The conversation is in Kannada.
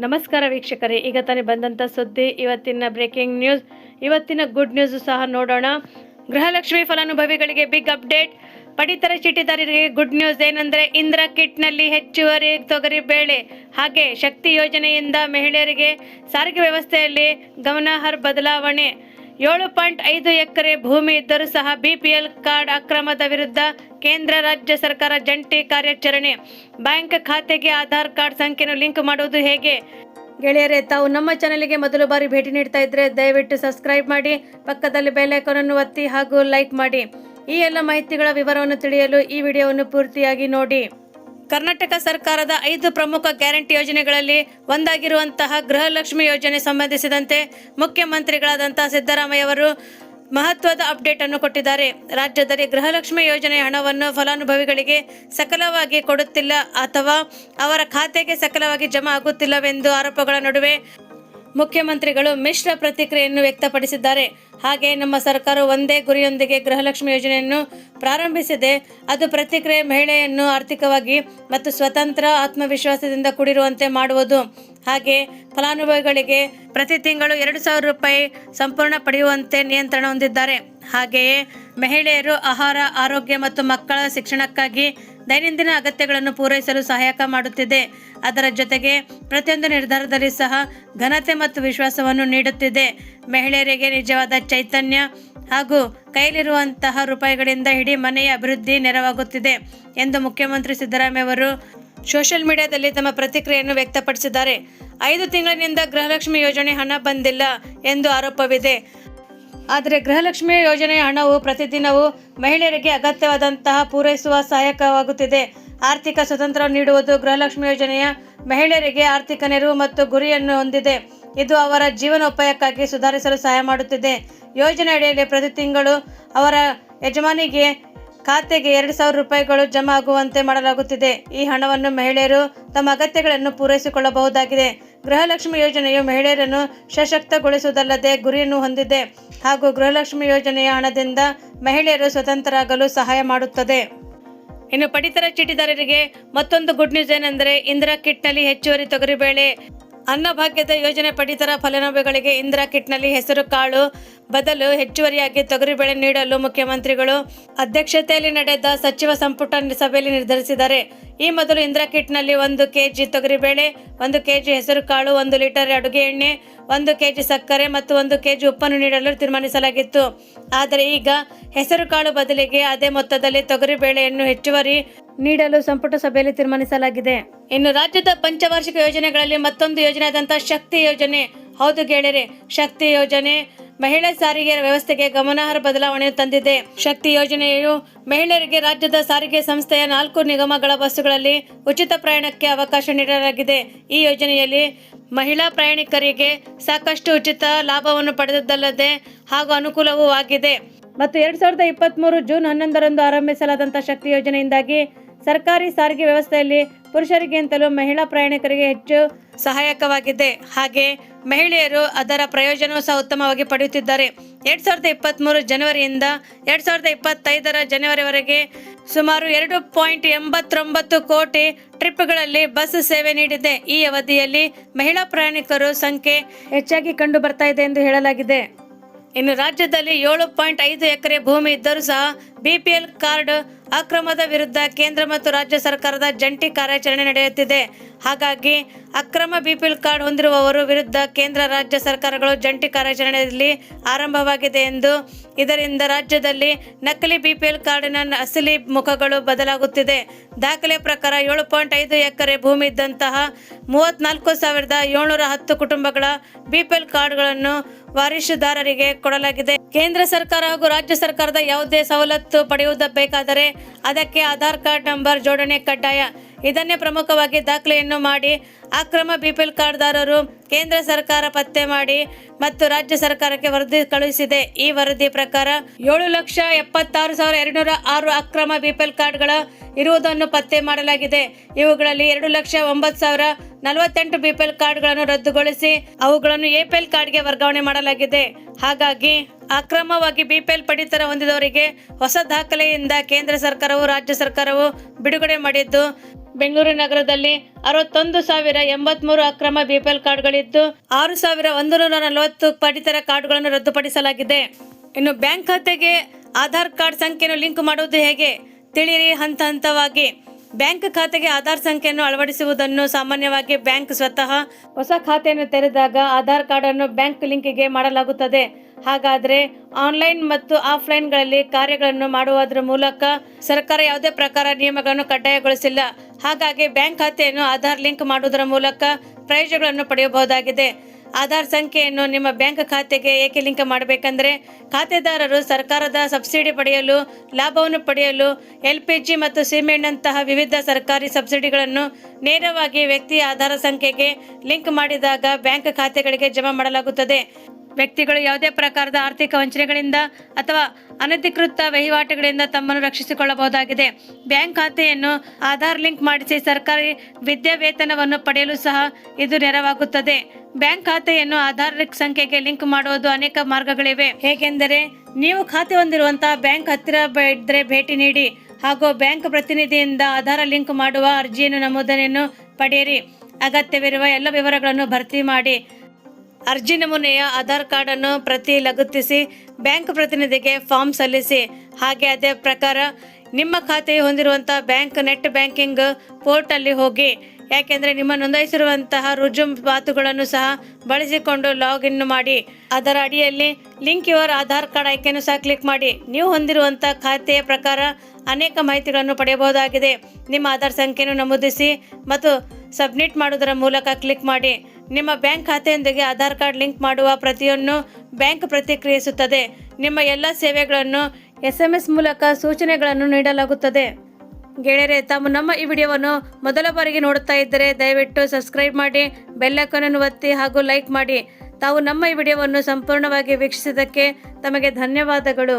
ನಮಸ್ಕಾರ ವೀಕ್ಷಕರೇ, ಈಗ ತಾನೇ ಬಂದಂಥ ಸುದ್ದಿ, ಇವತ್ತಿನ ಬ್ರೇಕಿಂಗ್ ನ್ಯೂಸ್ ಇವತ್ತಿನ ಗುಡ್ ನ್ಯೂಸ್ ಸಹ ನೋಡೋಣ. ಗೃಹಲಕ್ಷ್ಮಿ ಫಲಾನುಭವಿಗಳಿಗೆ ಬಿಗ್ ಅಪ್ಡೇಟ್ ಪಡಿತರ ಚೀಟಿದಾರರಿಗೆ ಗುಡ್ ನ್ಯೂಸ್ ಏನಂದ್ರೆ, ಇಂದ್ರ ಕಿಟ್ನಲ್ಲಿ ಹೆಚ್ಚುವರಿ ತೊಗರಿ ಬೇಳೆ. ಹಾಗೆ ಶಕ್ತಿ ಯೋಜನೆಯಿಂದ ಮಹಿಳೆಯರಿಗೆ ಸಾರಿಗೆ ವ್ಯವಸ್ಥೆಯಲ್ಲಿ ಗಮನಾರ್ಹ ಬದಲಾವಣೆ. ಏಳು ಪಾಯಿಂಟ್ ಐದು ಎಕರೆ ಭೂಮಿ ಇದ್ದರೂ ಸಹ ಬಿಪಿಎಲ್ ಕಾರ್ಡ್ ಅಕ್ರಮದ ವಿರುದ್ಧ ಕೇಂದ್ರ, ರಾಜ್ಯ ಸರ್ಕಾರ ಜಂಟಿ ಕಾರ್ಯಾಚರಣೆ. ಬ್ಯಾಂಕ್ ಖಾತೆಗೆ ಆಧಾರ್ ಕಾರ್ಡ್ ಸಂಖ್ಯೆಯನ್ನು ಲಿಂಕ್ ಮಾಡುವುದು ಹೇಗೆ? ಗೆಳೆಯರೇ, ತಾವು ನಮ್ಮ ಚಾನಲ್ಗೆ ಮೊದಲು ಬಾರಿ ಭೇಟಿ ನೀಡ್ತಾ ಇದ್ರೆ ದಯವಿಟ್ಟು ಸಬ್ಸ್ಕ್ರೈಬ್ ಮಾಡಿ, ಪಕ್ಕದಲ್ಲಿ ಬೆಲ್ ಐಕಾನ್ ಅನ್ನು ಒತ್ತಿ ಹಾಗೂ ಲೈಕ್ ಮಾಡಿ. ಈ ಎಲ್ಲ ಮಾಹಿತಿಗಳ ವಿವರವನ್ನು ತಿಳಿಯಲು ಈ ವಿಡಿಯೋವನ್ನು ಪೂರ್ತಿಯಾಗಿ ನೋಡಿ. ಕರ್ನಾಟಕ ಸರ್ಕಾರದ ಐದು ಪ್ರಮುಖ ಗ್ಯಾರಂಟಿ ಯೋಜನೆಗಳಲ್ಲಿ ಒಂದಾಗಿರುವಂತಹ ಗೃಹಲಕ್ಷ್ಮಿ ಯೋಜನೆ ಸಂಬಂಧಿಸಿದಂತೆ ಮುಖ್ಯಮಂತ್ರಿಗಳಾದಂತಹ ಸಿದ್ದರಾಮಯ್ಯ ಅವರು ಮಹತ್ವದ ಅಪ್ಡೇಟ್ ಅನ್ನು ಕೊಟ್ಟಿದ್ದಾರೆ. ರಾಜ್ಯದಲ್ಲಿ ಗೃಹಲಕ್ಷ್ಮಿ ಯೋಜನೆ ಹಣವನ್ನು ಫಲಾನುಭವಿಗಳಿಗೆ ಸಕಲವಾಗಿ ಕೊಡುತ್ತಿಲ್ಲ ಅಥವಾ ಅವರ ಖಾತೆಗೆ ಸಕಲವಾಗಿ ಜಮಾ ಆಗುತ್ತಿಲ್ಲವೆಂದು ಆರೋಪಗಳ ನಡುವೆ ಮುಖ್ಯಮಂತ್ರಿಗಳು ಮಿಶ್ರ ಪ್ರತಿಕ್ರಿಯೆಯನ್ನು ವ್ಯಕ್ತಪಡಿಸಿದ್ದಾರೆ. ಹಾಗೆ ನಮ್ಮ ಸರ್ಕಾರ ಒಂದೇ ಗುರಿಯೊಂದಿಗೆ ಗೃಹಲಕ್ಷ್ಮಿ ಯೋಜನೆಯನ್ನು ಪ್ರಾರಂಭಿಸಿದೆ. ಅದು ಪ್ರತಿಕ್ರಿಯೆ ಮಹಿಳೆಯನ್ನು ಆರ್ಥಿಕವಾಗಿ ಮತ್ತು ಸ್ವತಂತ್ರ ಆತ್ಮವಿಶ್ವಾಸದಿಂದ ಕೂಡಿರುವಂತೆ ಮಾಡುವುದು. ಹಾಗೆ ಫಲಾನುಭವಿಗಳಿಗೆ ಪ್ರತಿ ತಿಂಗಳು ಎರಡು ಸಾವಿರ ರೂಪಾಯಿ ಸಂಪೂರ್ಣ ಪಡೆಯುವಂತೆ ನಿಯಂತ್ರಣ ಹೊಂದಿದ್ದಾರೆ. ಹಾಗೆಯೇ ಮಹಿಳೆಯರು ಆಹಾರ, ಆರೋಗ್ಯ ಮತ್ತು ಮಕ್ಕಳ ಶಿಕ್ಷಣಕ್ಕಾಗಿ ದೈನಂದಿನ ಅಗತ್ಯಗಳನ್ನು ಪೂರೈಸಲು ಸಹಾಯಕ ಮಾಡುತ್ತಿದೆ. ಅದರ ಜೊತೆಗೆ ಪ್ರತಿಯೊಂದು ನಿರ್ಧಾರದಲ್ಲಿ ಸಹ ಘನತೆ ಮತ್ತು ವಿಶ್ವಾಸವನ್ನು ನೀಡುತ್ತಿದೆ. ಮಹಿಳೆಯರಿಗೆ ನಿಜವಾದ ಚೈತನ್ಯ ಹಾಗೂ ಕೈಲಿರುವಂತಹ ರೂಪಾಯಿಗಳಿಂದ ಇಡೀ ಮನೆಯ ಅಭಿವೃದ್ಧಿ ನೆರವಾಗುತ್ತಿದೆ ಎಂದು ಮುಖ್ಯಮಂತ್ರಿ ಸಿದ್ದರಾಮಯ್ಯ ಅವರು ಸೋಷಿಯಲ್ ಮೀಡಿಯಾದಲ್ಲಿ ತಮ್ಮ ಪ್ರತಿಕ್ರಿಯೆಯನ್ನು ವ್ಯಕ್ತಪಡಿಸಿದ್ದಾರೆ. ಐದು ತಿಂಗಳಿನಿಂದ ಗೃಹಲಕ್ಷ್ಮಿ ಯೋಜನೆ ಹಣ ಬಂದಿಲ್ಲ ಎಂದು ಆರೋಪವಿದೆ. ಆದರೆ ಗೃಹಲಕ್ಷ್ಮಿ ಯೋಜನೆಯ ಹಣವು ಪ್ರತಿದಿನವೂ ಮಹಿಳೆಯರಿಗೆ ಅಗತ್ಯವಾದಂತಹ ಪೂರೈಸುವ ಸಹಾಯಕವಾಗುತ್ತಿದೆ. ಆರ್ಥಿಕ ಸ್ವತಂತ್ರ ನೀಡುವುದು ಗೃಹಲಕ್ಷ್ಮಿ ಯೋಜನೆಯ ಮಹಿಳೆಯರಿಗೆ ಆರ್ಥಿಕ ನೆರವು ಮತ್ತು ಗುರಿಯನ್ನು ಹೊಂದಿದೆ. ಇದು ಅವರ ಜೀವನೋಪಾಯಕ್ಕಾಗಿ ಸುಧಾರಿಸಲು ಸಹಾಯ ಮಾಡುತ್ತಿದೆ. ಯೋಜನೆ ಅಡಿಯಲ್ಲಿ ಪ್ರತಿ ತಿಂಗಳು ಅವರ ಯಜಮಾನಿಗೆ ಖಾತೆಗೆ ಎರಡು ಸಾವಿರ ರೂಪಾಯಿಗಳು ಜಮಾ ಆಗುವಂತೆ ಮಾಡಲಾಗುತ್ತಿದೆ. ಈ ಹಣವನ್ನು ಮಹಿಳೆಯರು ತಮ್ಮ ಅಗತ್ಯಗಳನ್ನು ಪೂರೈಸಿಕೊಳ್ಳಬಹುದಾಗಿದೆ. ಗೃಹಲಕ್ಷ್ಮಿ ಯೋಜನೆಯು ಮಹಿಳೆಯರನ್ನು ಸಶಕ್ತಗೊಳಿಸುವುದಲ್ಲದೆ ಗುರಿಯನ್ನು ಹೊಂದಿದೆ ಹಾಗೂ ಗೃಹಲಕ್ಷ್ಮಿ ಯೋಜನೆಯ ಹಣದಿಂದ ಮಹಿಳೆಯರು ಸ್ವತಂತ್ರರಾಗಲು ಸಹಾಯ ಮಾಡುತ್ತದೆ. ಇನ್ನು ಪಡಿತರ ಚೀಟಿದಾರರಿಗೆ ಮತ್ತೊಂದು ಗುಡ್ ನ್ಯೂಸ್ ಏನೆಂದರೆ ಇಂದಿರಾ ಕಿಟ್ನಲ್ಲಿ ಹೆಚ್ಚುವರಿ ತೊಗರಿಬೇಳೆ ಅನ್ನಭಾಗ್ಯದ ಯೋಜನೆ ಪಡಿತರ ಫಲಾನುಭವಿಗಳಿಗೆ ಇಂದಿರಾ ಕಿಟ್ನಲ್ಲಿ ಹೆಸರು, ಕಾಳು ಬದಲು ಹೆಚ್ಚುವರಿಯಾಗಿ ತೊಗರಿಬೇಳೆ ನೀಡಲು ಮುಖ್ಯಮಂತ್ರಿಗಳು ಅಧ್ಯಕ್ಷತೆಯಲ್ಲಿ ನಡೆದ ಸಚಿವ ಸಂಪುಟ ಸಭೆಯಲ್ಲಿ ನಿರ್ಧರಿಸಿದ್ದಾರೆ. ಈ ಮೊದಲು ಇಂದಿರಾ ಕಿಟ್ನಲ್ಲಿ ಒಂದು ಕೆಜಿ ತೊಗರಿಬೇಳೆ ಒಂದು ಕೆಜಿ ಹೆಸರು, ಕಾಳು, ಒಂದು ಲೀಟರ್ ಅಡುಗೆ ಎಣ್ಣೆ, ಒಂದು ಕೆಜಿ ಸಕ್ಕರೆ ಮತ್ತು ಒಂದು ಕೆಜಿ ಉಪ್ಪನ್ನು ನೀಡಲು ತೀರ್ಮಾನಿಸಲಾಗಿತ್ತು. ಆದರೆ ಈಗ ಹೆಸರು, ಕಾಳು ಬದಲಿಗೆ ಅದೇ ಮೊತ್ತದಲ್ಲಿ ತೊಗರಿಬೇಳೆಯನ್ನು ಹೆಚ್ಚುವರಿ ನೀಡಲು ಸಂಪುಟ ಸಭೆಯಲ್ಲಿ ತೀರ್ಮಾನಿಸಲಾಗಿದೆ. ಇನ್ನು ರಾಜ್ಯದ ಪಂಚವಾರ್ಷಿಕ ಯೋಜನೆಗಳಲ್ಲಿ ಮತ್ತೊಂದು ಯೋಜನೆಯಾದಂತಹ ಶಕ್ತಿ ಯೋಜನೆ. ಹೌದು ಗೆಳೆಯರೆ ಶಕ್ತಿ ಯೋಜನೆ ಮಹಿಳಾ ಸಾರಿಗೆ ವ್ಯವಸ್ಥೆಗೆ ಗಮನಾರ್ಹ ಬದಲಾವಣೆ ತಂದಿದೆ. ಶಕ್ತಿ ಯೋಜನೆಯು ಮಹಿಳೆಯರಿಗೆ ರಾಜ್ಯದ ಸಾರಿಗೆ ಸಂಸ್ಥೆಯ ನಾಲ್ಕು ನಿಗಮಗಳ ಬಸ್ಸುಗಳಲ್ಲಿ ಉಚಿತ ಪ್ರಯಾಣಕ್ಕೆ ಅವಕಾಶ ನೀಡಲಾಗಿದೆ. ಈ ಯೋಜನೆಯಲ್ಲಿ ಮಹಿಳಾ ಪ್ರಯಾಣಿಕರಿಗೆ ಸಾಕಷ್ಟು ಉಚಿತ ಲಾಭವನ್ನು ಪಡೆದದ್ದಲ್ಲದೆ ಹಾಗೂ ಅನುಕೂಲವೂ ಆಗಿದೆ. ಮತ್ತು ಎರಡ್ ಸಾವಿರದ ಇಪ್ಪತ್ತ್ಮೂರು ಜೂನ್ ಹನ್ನೊಂದರಂದು ಆರಂಭಿಸಲಾದಂಥ ಶಕ್ತಿ ಯೋಜನೆಯಿಂದಾಗಿ ಸರ್ಕಾರಿ ಸಾರಿಗೆ ವ್ಯವಸ್ಥೆಯಲ್ಲಿ ಪುರುಷರಿಗಿಂತಲೂ ಮಹಿಳಾ ಪ್ರಯಾಣಿಕರಿಗೆ ಹೆಚ್ಚು ಸಹಾಯಕವಾಗಿದೆ. ಹಾಗೆ ಮಹಿಳೆಯರು ಅದರ ಪ್ರಯೋಜನವೂ ಸಹ ಉತ್ತಮವಾಗಿ ಪಡೆಯುತ್ತಿದ್ದಾರೆ. ಎರಡ್ ಸಾವಿರದ ಇಪ್ಪತ್ತ್ಮೂರು ಜನವರಿಯಿಂದ ಎರಡ್ ಸಾವಿರದ ಇಪ್ಪತ್ತೈದರ ಜನವರಿವರೆಗೆ ಸುಮಾರು ಎರಡು ಪಾಯಿಂಟ್ ಎಂಬತ್ತೊಂಬತ್ತು ಕೋಟಿ ಟ್ರಿಪ್ಗಳಲ್ಲಿ ಬಸ್ ಸೇವೆ ನೀಡಿದೆ. ಈ ಅವಧಿಯಲ್ಲಿ ಮಹಿಳಾ ಪ್ರಯಾಣಿಕರು ಸಂಖ್ಯೆ ಹೆಚ್ಚಾಗಿ ಕಂಡು ಬರ್ತಾ ಇದೆ ಎಂದು ಹೇಳಲಾಗಿದೆ. ಇನ್ನು ರಾಜ್ಯದಲ್ಲಿ ಏಳು ಪಾಯಿಂಟ್ ಐದು ಎಕರೆ ಭೂಮಿ ಇದ್ದರೂ ಸಹ ಬಿಪಿಎಲ್ ಕಾರ್ಡ್ ಅಕ್ರಮದ ವಿರುದ್ಧ ಕೇಂದ್ರ ಮತ್ತು ರಾಜ್ಯ ಸರ್ಕಾರದ ಜಂಟಿ ಕಾರ್ಯಾಚರಣೆ ನಡೆಯುತ್ತಿದೆ. ಹಾಗಾಗಿ ಅಕ್ರಮ ಬಿಪಿಎಲ್ ಕಾರ್ಡ್ ಹೊಂದಿರುವವರು ವಿರುದ್ಧ ಕೇಂದ್ರ, ರಾಜ್ಯ ಸರ್ಕಾರಗಳು ಜಂಟಿ ಕಾರ್ಯಾಚರಣೆಯಲ್ಲಿ ಆರಂಭವಾಗಿದೆ ಎಂದು ಇದರಿಂದ ರಾಜ್ಯದಲ್ಲಿ ನಕಲಿ ಬಿಪಿಎಲ್ ಕಾರ್ಡಿನ ಅಸಲಿ ಮುಖಗಳು ಬದಲಾಗುತ್ತಿದೆ. ದಾಖಲೆ ಪ್ರಕಾರ ಏಳು ಪಾಯಿಂಟ್ ಐದು ಎಕರೆ ಭೂಮಿ ಇದ್ದಂತಹ ಮೂವತ್ನಾಲ್ಕು ಸಾವಿರದ ಏಳ್ನೂರ ಹತ್ತು ಕುಟುಂಬಗಳ ಬಿಪಿಎಲ್ ಕಾರ್ಡ್ಗಳನ್ನು ವಾರಿಸುದಾರರಿಗೆ ಕೊಡಲಾಗಿದೆ. ಕೇಂದ್ರ ಸರ್ಕಾರ ಹಾಗೂ ರಾಜ್ಯ ಸರ್ಕಾರದ ಯಾವುದೇ ಸವಲತ್ತು ಪಡೆಯುವುದ ಬೇಕಾದರೆ ಅದಕ್ಕೆ ಆಧಾರ್ ಕಾರ್ಡ್ ನಂಬರ್, ಜೋಡಣೆ ಕಡ್ಡಾಯ ಇದನ್ನೇ ಪ್ರಮುಖವಾಗಿ ದಾಖಲೆಯನ್ನು ಮಾಡಿ ಅಕ್ರಮ ಬಿಪಿಎಲ್ ಕಾರ್ಡ್ದಾರರು ಕೇಂದ್ರ ಸರ್ಕಾರ ಪತ್ತೆ ಮಾಡಿ ಮತ್ತು ರಾಜ್ಯ ಸರ್ಕಾರಕ್ಕೆ ವರದಿ ಕಳುಹಿಸಿದೆ. ಈ ವರದಿ ಪ್ರಕಾರ ಏಳು ಲಕ್ಷ ಎಪ್ಪತ್ತಾರು ಸಾವಿರ ಎರಡುನೂರ ಆರು ಅಕ್ರಮ ಬಿಪಿಎಲ್ ಕಾರ್ಡ್ಗಳ ಇರುವುದನ್ನು ಪತ್ತೆ ಮಾಡಲಾಗಿದೆ. ಇವುಗಳಲ್ಲಿ ಎರಡು ಲಕ್ಷ ಒಂಬತ್ತು ಸಾವಿರ ನಲವತ್ತೆಂಟು ಬಿಪಿಎಲ್ ಕಾರ್ಡ್ಗಳನ್ನು ರದ್ದುಗೊಳಿಸಿ ಅವುಗಳನ್ನು ಎಪಿಎಲ್ ಕಾರ್ಡ್ಗೆ ವರ್ಗಾವಣೆ ಮಾಡಲಾಗಿದೆ. ಹಾಗಾಗಿ ಅಕ್ರಮವಾಗಿ ಬಿಪಿಎಲ್ ಪಡಿತರ ಹೊಂದಿದವರಿಗೆ ಹೊಸ ದಾಖಲೆಯಿಂದ ಕೇಂದ್ರ ಸರ್ಕಾರವು ರಾಜ್ಯ ಸರ್ಕಾರವು ಬಿಡುಗಡೆ ಮಾಡಿದ್ದು, ಬೆಂಗಳೂರು ನಗರದಲ್ಲಿ ಅರವತ್ತೊಂದು ಸಾವಿರ ಎಂಬತ್ಮೂರು ಅಕ್ರಮ ಬಿಪಿಎಲ್ ಕಾರ್ಡ್ಗಳಿದ್ದು, ಆರು ಸಾವಿರ ಒಂದು ನಲವತ್ತು ಪಡಿತರ ಕಾರ್ಡ್ಗಳನ್ನು ರದ್ದುಪಡಿಸಲಾಗಿದೆ. ಇನ್ನು ಬ್ಯಾಂಕ್ ಖಾತೆಗೆ ಆಧಾರ್ ಕಾರ್ಡ್ ಸಂಖ್ಯೆಯನ್ನು ಲಿಂಕ್ ಮಾಡುವುದು ಹೇಗೆ? ತಿಳಿಯಿರಿ ಹಂತ ಹಂತವಾಗಿ. ಬ್ಯಾಂಕ್ ಖಾತೆಗೆ ಆಧಾರ್ ಸಂಖ್ಯೆಯನ್ನು ಅಳವಡಿಸುವುದನ್ನು ಸಾಮಾನ್ಯವಾಗಿ ಬ್ಯಾಂಕ್ ಸ್ವತಃ ಹೊಸ ಖಾತೆಯನ್ನು ತೆರೆದಾಗ ಆಧಾರ್ ಕಾರ್ಡನ್ನು ಬ್ಯಾಂಕ್ ಲಿಂಕ್ಗೆ ಮಾಡಲಾಗುತ್ತದೆ. ಹಾಗಾದ್ರೆ ಆನ್ಲೈನ್ ಮತ್ತು ಆಫ್ಲೈನ್ಗಳಲ್ಲಿ ಕಾರ್ಯಗಳನ್ನು ಮಾಡುವುದರ ಮೂಲಕ ಸರ್ಕಾರ ಯಾವುದೇ ಪ್ರಕಾರ ನಿಯಮಗಳನ್ನು ಕಡ್ಡಾಯಗೊಳಿಸಿಲ್ಲ. ಹಾಗಾಗಿ ಬ್ಯಾಂಕ್ ಖಾತೆಯನ್ನು ಆಧಾರ್ ಲಿಂಕ್ ಮಾಡುವುದರ ಮೂಲಕ ಪ್ರಯೋಜನಗಳನ್ನು ಪಡೆಯಬಹುದಾಗಿದೆ. ಆಧಾರ್ ಸಂಖ್ಯೆಯನ್ನು ನಿಮ್ಮ ಬ್ಯಾಂಕ್ ಖಾತೆಗೆ ಏಕೆ ಲಿಂಕ್ ಮಾಡಬೇಕೆಂದರೆ ಖಾತೆದಾರರು ಸರ್ಕಾರದ ಸಬ್ಸಿಡಿ ಪಡೆಯಲು, ಲಾಭವನ್ನು ಪಡೆಯಲು ಎಲ್ ಪಿ ಜಿ ಮತ್ತು ಸಿಮೆಂಟ್ನಂತಹ ವಿವಿಧ ಸರ್ಕಾರಿ ಸಬ್ಸಿಡಿಗಳನ್ನು ನೇರವಾಗಿ ವ್ಯಕ್ತಿಯ ಆಧಾರ ಸಂಖ್ಯೆಗೆ ಲಿಂಕ್ ಮಾಡಿದಾಗ ಬ್ಯಾಂಕ್ ಖಾತೆಗಳಿಗೆ ಜಮಾ ಮಾಡಲಾಗುತ್ತದೆ. ವ್ಯಕ್ತಿಗಳು ಯಾವುದೇ ಪ್ರಕಾರದ ಆರ್ಥಿಕ ವಂಚನೆಗಳಿಂದ ಅಥವಾ ಅನಧಿಕೃತ ವಹಿವಾಟುಗಳಿಂದ ತಮ್ಮನ್ನು ರಕ್ಷಿಸಿಕೊಳ್ಳಬಹುದಾಗಿದೆ. ಬ್ಯಾಂಕ್ ಖಾತೆಯನ್ನು ಆಧಾರ್ ಲಿಂಕ್ ಮಾಡಿಸಿ ಸರ್ಕಾರಿ ವಿದ್ಯಾವೇತನವನ್ನು ಪಡೆಯಲು ಸಹ ಇದು ನೆರವಾಗುತ್ತದೆ. ಬ್ಯಾಂಕ್ ಖಾತೆಯನ್ನು ಆಧಾರ್ ಸಂಖ್ಯೆಗೆ ಲಿಂಕ್ ಮಾಡುವುದು ಅನೇಕ ಮಾರ್ಗಗಳಿವೆ. ಹೇಗೆಂದರೆ, ನೀವು ಖಾತೆ ಹೊಂದಿರುವಂತಹ ಬ್ಯಾಂಕ್ ಹತ್ತಿರ ಇದ್ರೆ ಭೇಟಿ ನೀಡಿ ಹಾಗೂ ಬ್ಯಾಂಕ್ ಪ್ರತಿನಿಧಿಯಿಂದ ಆಧಾರ ಲಿಂಕ್ ಮಾಡುವ ಅರ್ಜಿಯನ್ನು ನಮೂದನೆಯನ್ನು ಪಡೆಯಿರಿ. ಅಗತ್ಯವಿರುವ ಎಲ್ಲ ವಿವರಗಳನ್ನು ಭರ್ತಿ ಮಾಡಿ. ಅರ್ಜಿ ನಮೂನೆಯ ಆಧಾರ್ ಕಾರ್ಡ್ ಅನ್ನು ಪ್ರತಿ ಲಗತ್ತಿಸಿ ಬ್ಯಾಂಕ್ ಪ್ರತಿನಿಧಿಗೆ ಫಾರ್ಮ್ ಸಲ್ಲಿಸಿ. ಹಾಗೆ ಅದೇ ಪ್ರಕಾರ ನಿಮ್ಮ ಖಾತೆ ಹೊಂದಿರುವಂತಹ ಬ್ಯಾಂಕ್ ನೆಟ್ ಬ್ಯಾಂಕಿಂಗ್ ಪೋರ್ಟಲ್ಲಿ ಹೋಗಿ ಯಾಕೆಂದ್ರೆ ನಿಮ್ಮ ನೋಂದಾಯಿಸಿರುವಂತಹ ರುಜುವಾತುಗಳನ್ನು ಸಹ ಬಳಸಿಕೊಂಡು ಲಾಗಿನ್ ಮಾಡಿ. ಅದರ ಅಡಿಯಲ್ಲಿ ಲಿಂಕ್ ಯುವರ್ ಆಧಾರ್ ಕಾರ್ಡ್ ಆಯ್ಕೆಯನ್ನು ಸಹ ಕ್ಲಿಕ್ ಮಾಡಿ. ನೀವು ಹೊಂದಿರುವಂತಹ ಖಾತೆಯ ಪ್ರಕಾರ ಅನೇಕ ಮಾಹಿತಿಗಳನ್ನು ಪಡೆಯಬಹುದಾಗಿದೆ. ನಿಮ್ಮ ಆಧಾರ್ ಸಂಖ್ಯೆಯನ್ನು ನಮೂದಿಸಿ ಮತ್ತು ಸಬ್ಮಿಟ್ ಮಾಡುವುದರ ಮೂಲಕ ಕ್ಲಿಕ್ ಮಾಡಿ. ನಿಮ್ಮ ಬ್ಯಾಂಕ್ ಖಾತೆಯೊಂದಿಗೆ ಆಧಾರ್ ಕಾರ್ಡ್ ಲಿಂಕ್ ಮಾಡುವ ಪ್ರತಿಯೊಂದು ಬ್ಯಾಂಕ್ ಪ್ರತಿಕ್ರಿಯಿಸುತ್ತದೆ. ನಿಮ್ಮ ಎಲ್ಲ ಸೇವೆಗಳನ್ನು ಎಸ್ ಎಸ್ ಮೂಲಕ ಸೂಚನೆಗಳನ್ನು ನೀಡಲಾಗುತ್ತದೆ. ಗೆಳೆಯರೆ ತಾವು ನಮ್ಮ ಈ ವಿಡಿಯೋವನ್ನು ಮೊದಲ ಬಾರಿಗೆ ನೋಡುತ್ತಾ ಇದ್ದರೆ ದಯವಿಟ್ಟು ಸಬ್ಸ್ಕ್ರೈಬ್ ಮಾಡಿ ಬೆಲ್ಲಕ್ಕನನ್ನು ಒತ್ತಿ ಹಾಗೂ ಲೈಕ್ ಮಾಡಿ. ತಾವು ನಮ್ಮ ಈ ವಿಡಿಯೋವನ್ನು ಸಂಪೂರ್ಣವಾಗಿ ವೀಕ್ಷಿಸಿದ್ದಕ್ಕೆ ತಮಗೆ ಧನ್ಯವಾದಗಳು.